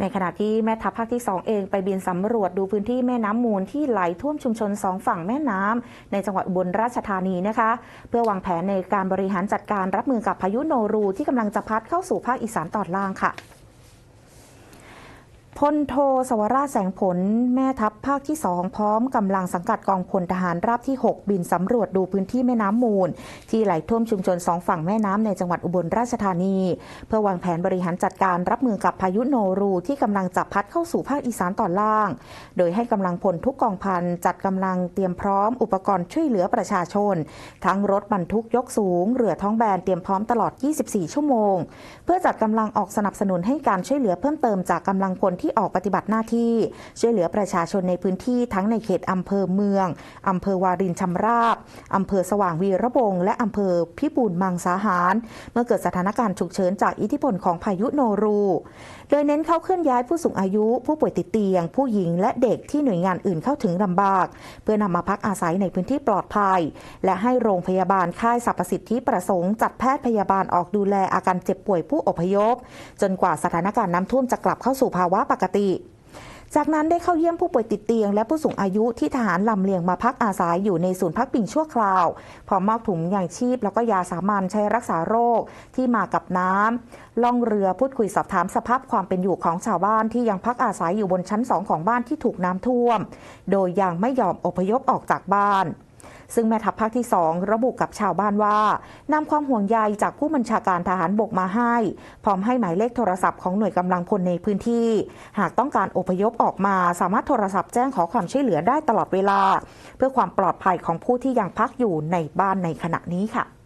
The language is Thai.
ในขณะที่แม่ทัพภาคที่ 2 เองไปบินสำรวจดูพื้นที่แม่น้ำมูลที่ไหลท่วมชุมชนสองฝั่งแม่น้ำในจังหวัดอุบลราชธานีนะคะ เพื่อวางแผนในการบริหารจัดการรับมือกับพายุโนรูที่กำลังจะพัดเข้าสู่ภาคอีสานตอนล่างค่ะ พลโทสวราชแสงผล แม่ทัพภาคที่ 2 พร้อมกำลังสังกัดกองพลทหารราบที่ 6 บินสำรวจดูพื้นที่แม่น้ำมูล ที่ไหลท่วมชุมชนสองฝั่งแม่น้ำในจังหวัดอุบลราชธานี เพื่อวางแผนบริหารจัดการรับมือกับพายุโนรูที่กำลังจะพัดเข้าสู่ภาคอีสานตอนล่าง โดยให้กำลังพลทุกกองพันจัดกำลังเตรียมพร้อมอุปกรณ์ช่วยเหลือประชาชน ทั้งรถบรรทุกยกสูงเรือท้องแบนเตรียมพร้อมตลอด 24 ชั่วโมง เพื่อจัดกำลังออกสนับสนุนให้การช่วยเหลือเพิ่มเติมจากกำลังพลที่ออกปฏิบัติหน้าที่ ช่วยเหลือประชาชนในพื้นที่ทั้งในเขตอำเภอเมืองอำเภอวารินชำราบอำเภอสว่างวีระวงและอำเภอพิบูลมังสาหาร เมื่อเกิดสถานการณ์ฉุกเฉินจากอิทธิพลของพายุโนรู โดยเน้นเข้าเคลื่อนย้ายผู้สูงอายุ ผู้ป่วยติดเตียง ผู้หญิงและเด็กที่หน่วยงานอื่นเข้าถึงลำบาก เพื่อนำมาพักอาศัยในพื้นที่ปลอดภัย และให้โรงพยาบาลค่ายสรรพสิทธิประสงค์จัดแพทย์พยาบาลออกดูแลอาการเจ็บป่วยผู้อพยพ จนกว่าสถานการณ์น้ำท่วมจะกลับเข้าสู่ภาวะปกติ จากนั้นได้เข้าเยี่ยมผู้ป่วยติดเตียง และผู้สูงอายุที่ทหารลำเลียงมาพักอาศัยอยู่ในศูนย์พักพิงชั่วคราวพร้อมมอบถุงยางชีพ แล้วก็ยาสามัญใช้รักษาโรคที่มากับน้ำล่องเรือพูดคุยสอบถามสภาพความเป็นอยู่ของชาวบ้านที่ยังพักอาศัยอยู่บนชั้นสองของบ้านที่ถูกน้ำท่วม โดยยังไม่ยอมอพยพออกจากบ้าน ซึ่งแม่ทัพภาคที่ 2 ระบุกับชาวบ้านว่านำความห่วงใยจากผู้บัญชาการทหารบกมาให้ พร้อมให้หมายเลขโทรศัพท์ของหน่วยกำลังพลในพื้นที่ หากต้องการอพยพออกมาสามารถโทรศัพท์แจ้งขอความช่วยเหลือได้ตลอดเวลา เพื่อความปลอดภัยของผู้ที่ยังพักอยู่ในบ้านในขณะนี้ค่ะ